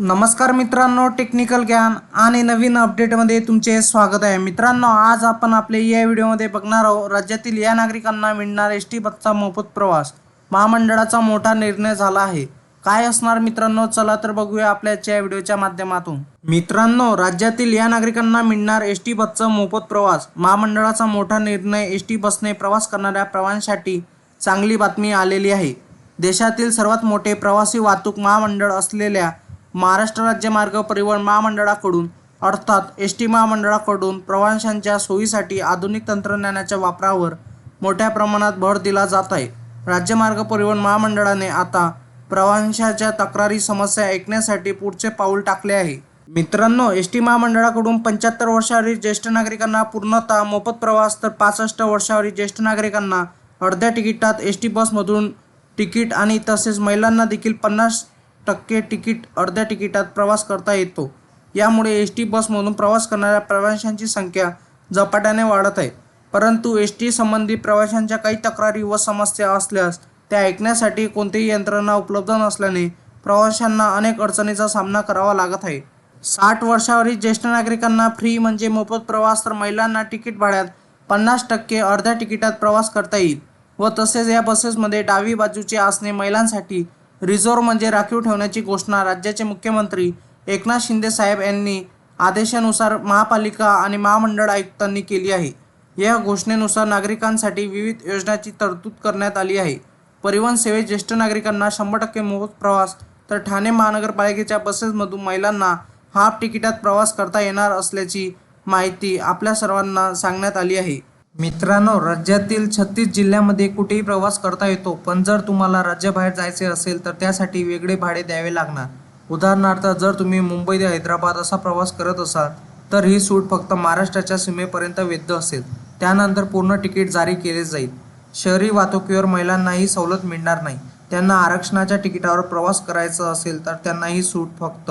नमस्कार मित्रांनो टेक्निकल ज्ञान आणि नवीन अपडेटमध्ये तुमचे स्वागत आहे. मित्रांनो आज आपण आपले या व्हिडिओमध्ये बघणार आहोत राज्यातील या नागरिकांना मिळणार एस टी बसचा मोफत प्रवास. महामंडळाचा मोठा निर्णय झाला आहे. काय असणार मित्रांनो? चला तर बघूया आपल्या या व्हिडिओच्या माध्यमातून. मित्रांनो राज्यातील या नागरिकांना मिळणार एस टी बसचा मोफत प्रवास. महामंडळाचा मोठा निर्णय एस टी बसने प्रवास करणाऱ्या प्रवाशांसाठी चांगली बातमी आलेली आहे. देशातील सर्वात मोठे प्रवासी वाहतूक महामंडळ असलेल्या महाराष्ट्र राज्य मार्ग परिवहन महामंडळाकडून अर्थात एस टी महामंडळाकडून प्रवाशांच्या सोयीसाठी आधुनिक तंत्रज्ञानाच्या वापरावर मोठ्या प्रमाणात भर दिला जात आहे. राज्य मार्ग परिवहन महामंडळाने आता प्रवाशांच्या तक्रारी समस्या ऐकण्यासाठी पुढचे पाऊल टाकले आहे. मित्रांनो एस टी महामंडळाकडून पंच्याहत्तर वर्षावरील ज्येष्ठ नागरिकांना पूर्णतः मोफत प्रवास तर पासष्ट वर्षावरील ज्येष्ठ नागरिकांना अर्ध्या तिकिटात एस टी बसमधून तिकीट आणि तसेच महिलांना देखील पन्नास टक्के तिकीट अर्ध्या तिकिटात प्रवास करता येतो. यामुळे एस टी बसमधून प्रवास करणाऱ्या प्रवाशांची संख्या झपाट्याने वाढत आहे. परंतु एस टी संबंधी प्रवाशांच्या काही तक्रारी व समस्या असल्यास त्या ऐकण्यासाठी कोणतीही यंत्रणा उपलब्ध नसल्याने प्रवाशांना अनेक अडचणीचा सामना करावा लागत आहे. साठ वर्षावरील ज्येष्ठ नागरिकांना फ्री म्हणजे मोफत प्रवास तर महिलांना तिकीट भाड्यात पन्नास टक्के अर्ध्या तिकिटात प्रवास करता येईल व तसेच या बसेसमध्ये डावी बाजूचे आसने महिलांसाठी रिझर्व्ह म्हणजे राखीव ठेवण्याची घोषणा राज्याचे मुख्यमंत्री एकनाथ शिंदे साहेब यांनी आदेशानुसार महापालिका आणि महामंडळ आयुक्तांनी केली आहे. या घोषणेनुसार नागरिकांसाठी विविध योजनांची तरतूद करण्यात आली आहे. परिवहन सेवेत ज्येष्ठ नागरिकांना शंभर टक्के मोफत प्रवास तर ठाणे महानगरपालिकेच्या बसेसमधून महिलांना हाफ तिकिटात प्रवास करता येणार असल्याची माहिती आपल्या सर्वांना सांगण्यात आली आहे. मित्रांनो राज्यातील छत्तीस जिल्ह्यामध्ये कुठेही प्रवास करता येतो पण जर तुम्हाला राज्याबाहेर जायचे असेल तर त्यासाठी वेगळे भाडे द्यावे लागणार. उदाहरणार्थ जर तुम्ही मुंबई ते हैदराबाद असा प्रवास करत असाल तर ही सूट फक्त महाराष्ट्राच्या सीमेपर्यंत वैध असेल. त्यानंतर पूर्ण तिकीट जारी केले जाईल. शहरी वाहतुकीवर महिलांना ही सवलत मिळणार नाही. त्यांना आरक्षणाच्या तिकिटावर प्रवास करायचा असेल तर त्यांना ही सूट फक्त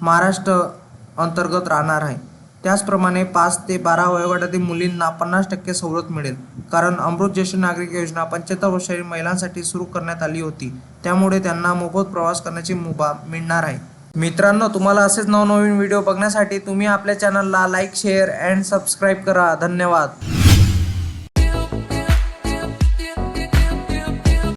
महाराष्ट्र अंतर्गत राहणार आहे. त्याचप्रमाणे पाच ते बारा वयोगटातील मुलींना पन्नास टक्के सवलत मिळेल. कारण अमृत ज्येष्ठ नागरिक योजना पंच्याहत्तर वर्षातील महिलांसाठी सुरू करण्यात आली होती. त्यामुळे त्यांना मोफत प्रवास करण्याची मुभा मिळणार आहे. मित्रांनो तुम्हाला असेच नवनवीन व्हिडिओ बघण्यासाठी तुम्ही आपल्या चॅनलला लाईक शेअर अँड सबस्क्राईब करा. धन्यवाद.